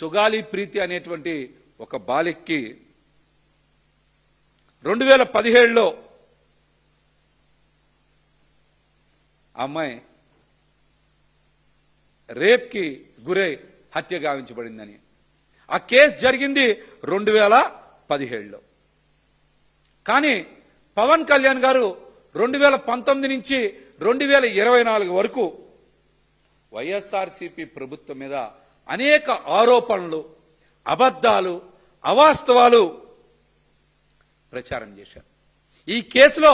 సుగాలి ప్రీతి అనేటువంటి ఒక బాలిక్కి రెండు వేల పదిహేడులో అమ్మాయి రేప్కి గురై హత్య గావించబడిందని. ఆ కేసు జరిగింది రెండు వేల పదిహేడులో కానీ పవన్ కళ్యాణ్ గారు రెండు వేల పంతొమ్మిది నుంచి రెండు వేల ఇరవై నాలుగు వరకు వైఎస్ఆర్సీపీ ప్రభుత్వం మీద అనేక ఆరోపణలు అబద్ధాలు అవాస్తవాలు ప్రచారం చేశారు. ఈ కేసులో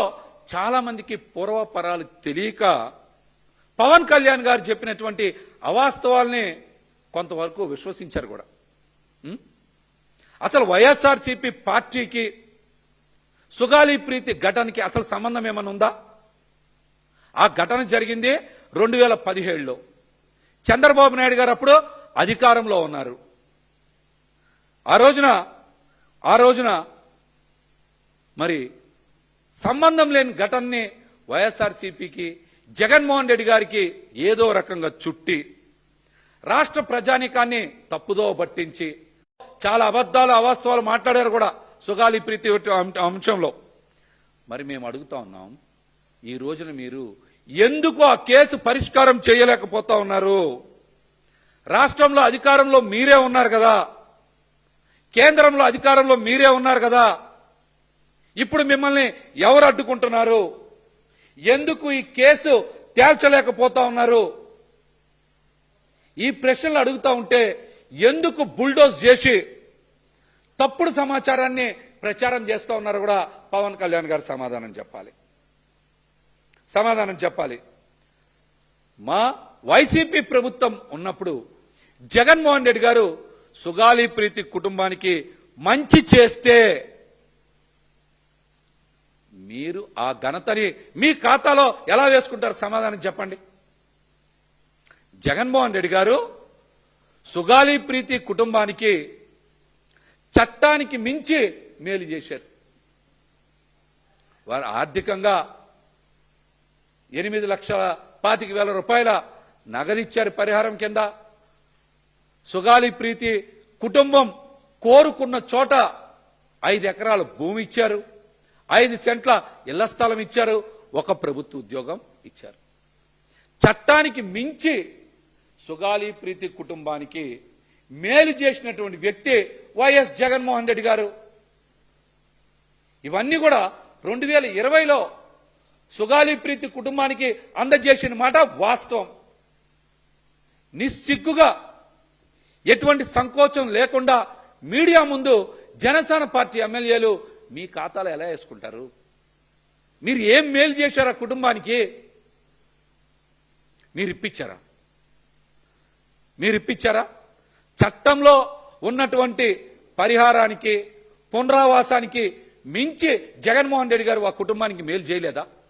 చాలా మందికి పూర్వపరాలు తెలియక పవన్ కళ్యాణ్ గారు చెప్పినటువంటి అవాస్తవాల్ని కొంతవరకు విశ్వసించారు కూడా. అసలు వైఎస్ఆర్సీపీ పార్టీకి సుగాలి ప్రీతి ఘటనకి అసలు సంబంధం ఏమైనా ఉందా? ఆ ఘటన జరిగింది రెండు వేల పదిహేడులో. చంద్రబాబు నాయుడు గారు అప్పుడు అధికారంలో ఉన్నారు. ఆ రోజున ఆ రోజున మరి సంబంధం లేని ఘటనని వైఎస్ఆర్సీపీకి జగన్మోహన్ రెడ్డి గారికి ఏదో రకంగా చుట్టి రాష్ట్ర ప్రజానికాన్ని తప్పుదో పట్టించి చాలా అబద్ధాలు అవాస్తవాలు మాట్లాడారు కూడా సుగాలి ప్రీతి అంశంలో. మరి మేము అడుగుతా ఉన్నాం ఈ రోజున మీరు ఎందుకు ఆ కేసు పరిష్కారం చేయలేకపోతా ఉన్నారు? రాష్ట్రంలో అధికారంలో మీరే ఉన్నారు కదా. కేంద్రంలో అధికారంలో మీరే ఉన్నారు కదా. ఇప్పుడు మిమ్మల్ని ఎవరు అడ్డుకుంటున్నారు? ఎందుకు ఈ కేసు తేల్చలేకపోతా ఉన్నారు? ఈ ప్రశ్నలు అడుగుతా ఉంటే ఎందుకు బుల్డోజ్ చేసి తప్పుడు సమాచారాన్ని ప్రచారం చేస్తూ ఉన్నారు కూడా పవన్ కళ్యాణ్ గారు సమాధానం చెప్పాలి. సమాధానం చెప్పాలి. మా వైసీపీ ప్రభుత్వం ఉన్నప్పుడు జగన్మోహన్ రెడ్డి గారు సుగాలి ప్రీతి కుటుంబానికి మంచి చేస్తే మీరు ఆ ఘనతని మీ ఖాతాలో ఎలా వేసుకుంటారు సమాధానం చెప్పండి. జగన్మోహన్ రెడ్డి గారు సుగాలి ప్రీతి కుటుంబానికి చట్టానికి మించి మేలు చేశారు. వారు ఆర్థికంగా ఎనిమిది లక్షల పాతిక వేల రూపాయల నగదిచ్చారు పరిహారం కింద. సుగాలి ప్రీతి కుటుంబం కోరుకున్న చోట ఐదు ఎకరాల భూమి ఇచ్చారు. ఐదు సెంట్ల ఇళ్ళ స్థలం ఇచ్చారు. ఒక ప్రభుత్వ ఉద్యోగం ఇచ్చారు. చట్టానికి మించి సుగాలి ప్రీతి కుటుంబానికి మేలు చేసినటువంటి వ్యక్తి వైఎస్ జగన్మోహన్ రెడ్డి గారు. ఇవన్నీ కూడా రెండు వేల ఇరవైలో సుగాలి ప్రీతి కుటుంబానికి అందజేసిన మాట వాస్తవం. నిస్సిగ్గుగా ఎటువంటి సంకోచం లేకుండా మీడియా ముందు జనసేన పార్టీ ఎమ్మెల్యేలు మీ ఖాతాలో ఎలా వేసుకుంటారు? మీరు ఏం మేలు చేశారా కుటుంబానికి? మీరు ఇప్పించారా? మీరు ఇప్పించారా? చట్టంలో ఉన్నటువంటి పరిహారానికి పునరావాసానికి మించి జగన్మోహన్ రెడ్డి గారు ఆ కుటుంబానికి మేలు చేయలేదా?